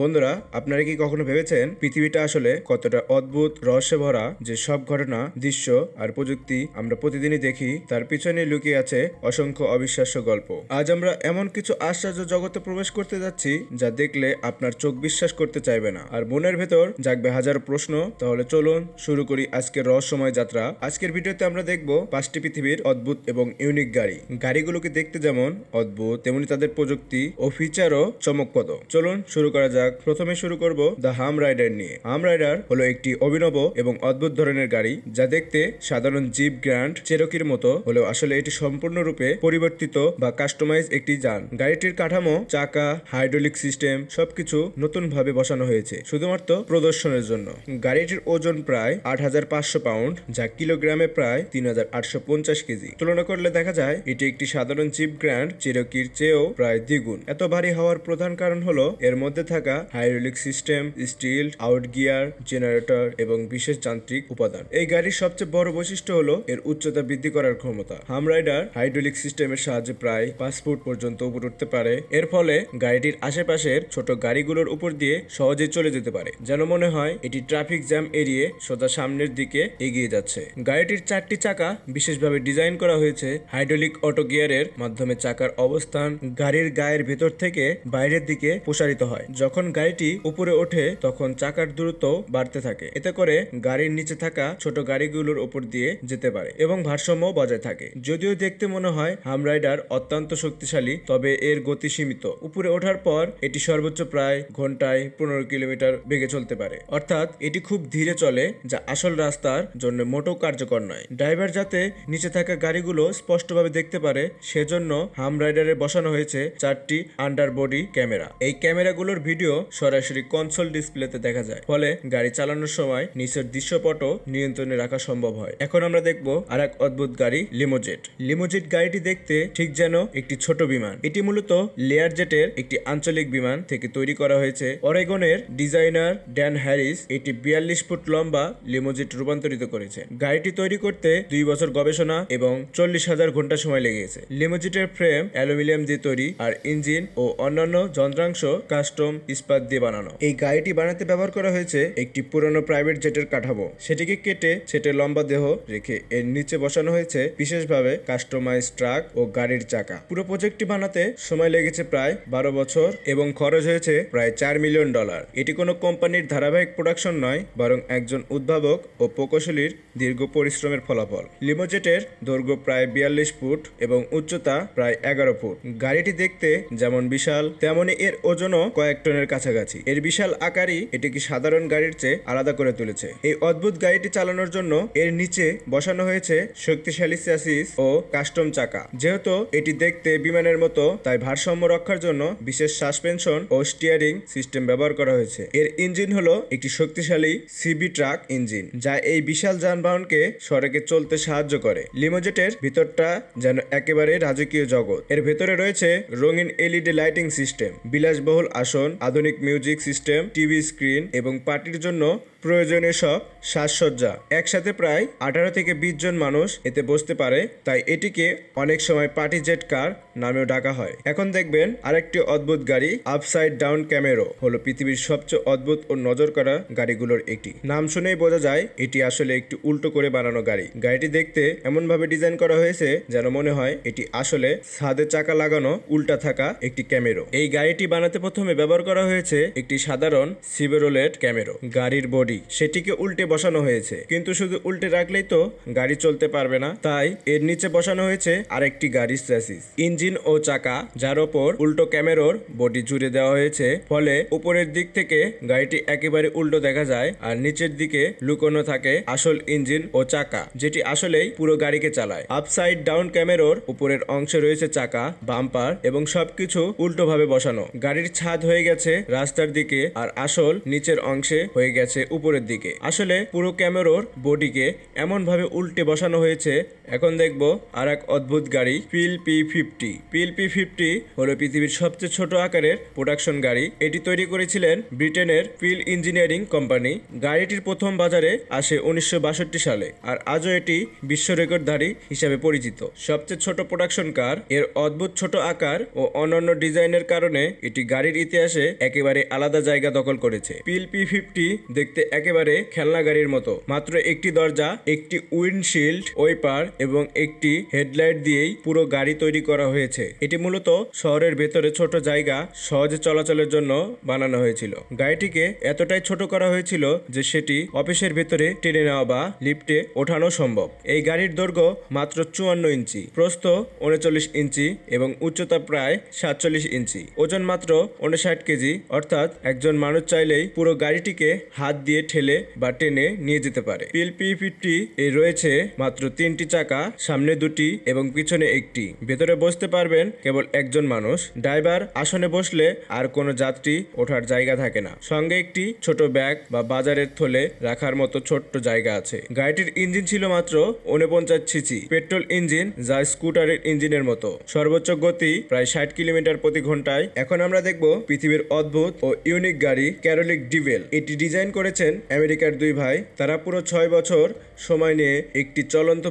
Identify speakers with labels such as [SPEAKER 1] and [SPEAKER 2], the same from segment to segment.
[SPEAKER 1] বন্ধুরা, আপনারা কি কখনো ভেবেছেন পৃথিবীটা আসলে কতটা অদ্ভুত রহস্যে ভরা যে সব ঘটনা, দৃশ্য আর প্রযুক্তি আমরা প্রতিদিনই দেখি, তার পিছনে লুকিয়ে আছে অসংখ্য অবিশ্বাস্য গল্প। আজ আমরা এমন কিছু আশ্চর্য জগতে প্রবেশ করতে যাচ্ছি, যা দেখলে আপনার চোখ বিশ্বাস করতে চাইবে না। আর মনের ভেতর জাগবে হাজারো প্রশ্ন, তাহলে চলুন শুরু করি আজকের রহস্যময় যাত্রা। আজকের ভিডিওতে আমরা দেখব পাঁচটি পৃথিবীর অদ্ভুত এবং ইউনিক গাড়ি। গাড়িগুলোকে দেখতে যেমন অদ্ভুত, তেমনি তাদের প্রযুক্তি ও ফিচারও চমকপ্রদ। চলুন শুরু করা যাক। প্রথমে শুরু করব দ্য হাম রাইডার নিয়ে। হাম রাইডার হলো একটি অভিনব এবং অদ্ভুত ধরনের গাড়ি যা দেখতে সাধারণ জিপ গ্র্যান্ড চেরকির মতো হলেও আসলে এটি সম্পূর্ণরূপে পরিবর্তিত বা কাস্টমাইজ একটি যান। গাড়িটির কাঠামো চাকা, হাইড্রোলিক সিস্টেম সবকিছু নতুনভাবে বসানো হয়েছে, শুধুমাত্র প্রদর্শনের জন্য। গাড়িটির ওজন প্রায় আট হাজার পাঁচশো পাউন্ড, যা কিলোগ্রামে প্রায় তিন হাজার আটশো পঞ্চাশ কেজি। তুলনা করলে দেখা যায় এটি একটি সাধারণ জিপ গ্র্যান্ড, চেরকির চেয়েও প্রায় দ্বিগুণ। এত ভারী হওয়ার প্রধান কারণ হলো এর মধ্যে থাকা hydraulic system, steel out gear generator এবং বিশেষ যান্ত্রিক উপাদান। এই গাড়ির সবচেয়ে বড় বৈশিষ্ট্য হলো এর উচ্চতা বৃদ্ধি করার ক্ষমতা। হামরাইডার হাইড্রোলিক সিস্টেমের সাহায্যে প্রায় পাঁচ ফুট পর্যন্ত উপরে উঠতে পারে। এর ফলে গাড়িটির আশেপাশের ছোট গাড়িগুলোর উপর দিয়ে সহজে চলে যেতে পারে। যেন মনে হয় এটি ট্রাফিক জ্যাম এড়িয়ে সোজা সামনের দিকে এগিয়ে যাচ্ছে। গাড়িটির চারটি চাকা বিশেষভাবে ডিজাইন করা হয়েছে হাইড্রোলিক অটো গিয়ারের মাধ্যমে চাকার অবস্থান গাড়ির গায়ের ভেতর থেকে বাইরের দিকে প্রসারিত হয়। যখন গাড়িটি উপরে ওঠে, তখন চাকার দূরত্ব বাড়তে থাকে। এতে করে গাড়ির নিচে থাকা ছোট গাড়িগুলোর উপর দিয়ে যেতে পারে এবং ভারসাম্য বজায় থাকে। যদিও দেখতে মনে হয় হাম রাইডার অত্যন্ত শক্তিশালী, তবে এর গতি সীমিত। উপরে ওঠার পর এটি সর্বোচ্চ প্রায় ঘন্টায় পনেরো কিলোমিটার বেগে চলতে পারে। অর্থাৎ এটি খুব ধীরে চলে, যা আসল রাস্তার জন্য মোটেও কার্যকর নয়। ড্রাইভার যাতে নিচে থাকা গাড়িগুলো স্পষ্টভাবে দেখতে পারে, সেজন্য হাম রাইডারে বসানো হয়েছে চারটি আন্ডার বডি ক্যামেরা। এই ক্যামেরাগুলোর ভিডিও সরাসরি কনসোল ডিসপ্লেতে দেখা যায়। ফলে গাড়ি চালানোর সময় নিচের দৃশ্যপটও নিয়ন্ত্রণে রাখা সম্ভব হয়। এখন আমরা দেখব আর এক অদ্ভুত গাড়ি লিমোজেট লিমোজেট গাড়িটি দেখতে ঠিক যেন একটি ছোট বিমান। এটি মূলত লেয়ার জেটের একটি আঞ্চলিক বিমান থেকে তৈরি করা হয়েছে। অরেগনের ডিজাইনার ড্যান হ্যারিস এটি বিয়াল্লিশ ফুট লম্বা লিমোজেট রূপান্তরিত করেছে। গাড়িটি তৈরি করতে দুই বছর গবেষণা এবং চল্লিশ হাজার ঘণ্টা সময় লেগেছে। লিমোজিটের ফ্রেম অ্যালুমিনিয়াম দিয়ে তৈরি, আর ইঞ্জিন ও অন্যান্য যন্ত্রাংশ কাস্টম ইস্পাত দিয়ে বানানো। এই গাড়িটি বানাতে ব্যবহার করা হয়েছে একটি পুরনো প্রাইভেট জেটের কাঠামো। সেটিকে কেটে ছেটে লম্বা দেহ রেখে এর নিচে বসানো হয়েছে বিশেষভাবে কাস্টমাইজ ট্রাক ও গাড়ির চাকা। পুরো প্রজেক্টটি বানাতে সময় লেগেছে প্রায় বারো বছর এবং খরচ হয়েছে প্রায় চার মিলিয়ন ডলার এটি কোনো কোম্পানির ধারাবাহিক প্রোডাকশন নয়, বরং একজন উদ্ভাবক ও প্রকৌশলীর দীর্ঘ পরিশ্রমের ফলাফল। লিমোজেটের দৈর্ঘ্য প্রায় বিয়াল্লিশ ফুট এবং উচ্চতা প্রায় এগারো ফুট। গাড়িটি দেখতে যেমন বিশাল, তেমনি এর ওজনও কয়েক টনের কাছাকাছি। এর বিশাল আকারই এটিকে সাধারণ গাড়ির চেয়ে আলাদা করে তুলেছে। এই অদ্ভুত গাড়িটি চালানোর জন্য এর নিচে বসানো হয়েছে শক্তিশালী চ্যাসিস ও কাস্টম চাকা। যেহেতু এটি দেখতে বিমানের মতো, তাই ভারসাম্য রক্ষার জন্য বিশেষ সাসপেনশন ও স্টিয়ারিং সিস্টেম ব্যবহার করা হয়েছে। এর ইঞ্জিন হলো একটি শক্তিশালী সিবি ট্রাক ইঞ্জিন, যা এই বিশাল যানবাহনকে সড়কে চলতে সাহায্য করে। লিমোজেটের ভিতরটা যেন একেবারে রাজকীয় জগৎ। এর ভেতরে রয়েছে রঙিন এলইডি লাইটিং সিস্টেম, বিলাসবহুল আসন, আধুনিক মিউজিক সিস্টেম টিভি স্ক্রিন এবং পার্টির জন্য প্রয়োজনীয় সব সাজসজ্জা। একসাথে প্রায় আঠারো থেকে বিশ জন মানুষ এতে বসতে পারে, তাই এটিকে অনেক সময় পার্টি জেট কার নামেও ডাকা হয়। এখন দেখবেন আরেকটি অদ্ভুত গাড়ি আপসাইড ডাউন ক্যামেরো হলো পৃথিবীর সবচেয়ে অদ্ভুত ও নজর করা গাড়িগুলোর একটি। নাম শুনেই বোঝা যায়, এটি আসলে একটি উল্টো করে বানানো গাড়ি। গাড়িটি দেখতে এমনভাবে ডিজাইন করা হয়েছে যেন মনে হয় এটি আসলে ছাদে চাকা লাগানো, উল্টা থাকা একটি ক্যামেরো এই গাড়িটি বানাতে প্রথমে ব্যবহার করা হয়েছে একটি সাধারণ সিবেরোলেট ক্যামেরো গাড়ির বডি সেটিকে উল্টে বসানো হয়েছে। কিন্তু শুধু উল্টে রাখলেই তো গাড়ি চলতে পারবে না। তাই এর নিচে বসানো হয়েছে আরেকটি গাড়ির চ্যাসিস ইঞ্জিন ও চাকা, যার ওপর উল্টো ক্যামেরোর বডি জুড়ে দেওয়া হয়েছে। ফলে উপরের দিক থেকে গাড়িটি একেবারে উল্টো দেখা যায় আর নিচের দিকে লুকোনো থাকে আসল ইঞ্জিন ও চাকা, যেটি আসলেই পুরো গাড়িকে চালায়। আপসাইড ডাউন ক্যামেরোর উপরের অংশে রয়েছে চাকা বাম্পার এবং সবকিছু উল্টোভাবে বসানো। গাড়ির ছাদ হয়ে গেছে রাস্তার দিকে আর আসল নিচের অংশে হয়ে গেছে উপরের দিকে। আসলে পুরো ক্যামেরোর বডিকে এমনভাবে উল্টে বসানো হয়েছে এখন দেখব আর এক অদ্ভুত গাড়ি Peel P fifty Peel P fifty হলো পৃথিবীর সবচেয়ে ছোট আকারের প্রোডাকশন গাড়ি। এটি তৈরি করেছিলেন ব্রিটেনের পিল ইঞ্জিনিয়ারিং কোম্পানি গাড়িটির প্রথম বাজারে আসে উনিশশো বাষট্টি সালে আর আজও এটি বিশ্ব রেকর্ডধারী হিসাবে পরিচিত। সবচেয়ে ছোট প্রোডাকশন কার এর অদ্ভুত ছোট আকার ও অন্যান্য ডিজাইনের কারণে এটি গাড়ির ইতিহাসে একেবারে আলাদা জায়গা দখল করেছে। পিল পি ফিফটি দেখতে একেবারে খেলনা গাড়ির মতো। মাত্র একটি দরজা, একটি উইন্ডশিল্ড ওয়েপার এবং একটি হেডলাইট দিয়েই পুরো গাড়ি তৈরি করা হয়েছে। এটি মূলত শহরের ভেতরে ছোট জায়গা সহজে চলাচলের জন্য বানানো হয়েছিল। গাড়িটিকে এতটাই ছোট করা হয়েছিল যে সেটি অফিসের ভেতরে টেনে নেওয়া বা লিফটে ওঠানো সম্ভব। এই গাড়ির দৈর্ঘ্য মাত্র চুয়ান্ন ইঞ্চি, প্রস্থ উনচল্লিশ ইঞ্চি এবং উচ্চতা প্রায় সাতচল্লিশ ইঞ্চি। ওজন মাত্র উনষাট কেজি, অর্থাৎ একজন মানুষ চাইলেই পুরো গাড়িটিকে হাত দিয়ে ঠেলে বা টেনে নিয়ে যেতে পারে। পিল পি ফিফটি এর রয়েছে মাত্র তিনটি চাকা। সামনে দুটি এবং পিছনে একটি। ভেতরে বসতে পারবেন কেবল একজন মানুষ। ড্রাইভার আসনে বসলে আর কোনো যাত্রী ওঠার জায়গা থাকে না। সঙ্গে একটি ছোট ব্যাগ বা বাজারের থলে রাখার মতো ছোট্ট জায়গা আছে। গাড়িটির ইঞ্জিন ছিল মাত্র উনপঞ্চাশ সিসি। পেট্রোল ইঞ্জিন যা স্কুটারের ইঞ্জিনের মতো। সর্বোচ্চ গতি প্রায় ষাট কিলোমিটার প্রতি ঘন্টায় এখন আমরা দেখব পৃথিবীর অদ্ভুত ও ইউনিক গাড়ি ক্যারোলিক ডিভেল। এটি ডিজাইন করেছেন আমেরিকার দুই ভাই। তারা পুরো ছয় বছর সময় নিয়ে একটি চলন্ত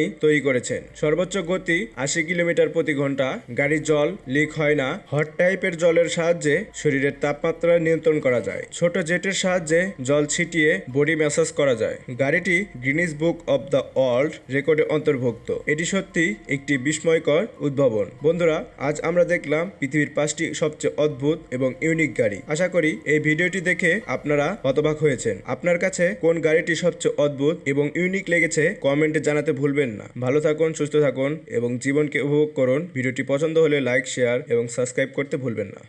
[SPEAKER 1] ফুলবানি তৈরি করেছেন। সর্বোচ্চ গতি আশি কিলোমিটার প্রতি ঘণ্টা। গাড়ির জল লিক হয় না। হট টাইপের জলের সাহায্যে শরীরের তাপমাত্রা নিয়ন্ত্রণ করা যায়। ছোট জেটের সাহায্যে জল ছিটিয়ে বডি ম্যাসাজ করা যায়। গাড়িটি Guinness book of the world রেকর্ডে অন্তর্ভুক্ত। এটি সত্যি একটি বিস্ময়কর উদ্ভাবন। বন্ধুরা, আজ আমরা দেখলাম পৃথিবীর পাঁচটি সবচেয়ে অদ্ভুত এবং ইউনিক গাড়ি। আশা করি এই ভিডিওটি দেখে আপনারা হতবাক হয়েছেন। আপনার কাছে কোন গাড়িটি সবচেয়ে অদ্ভুত এবং ইউনিক লেগেছে কমেন্টে জানাতে ভুলবেন না। ভালো থাকুন, সুস্থ থাকুন এবং জীবনকে উপভোগ করুন। ভিডিওটি পছন্দ হলে লাইক শেয়ার এবং সাবস্ক্রাইব করতে ভুলবেন না।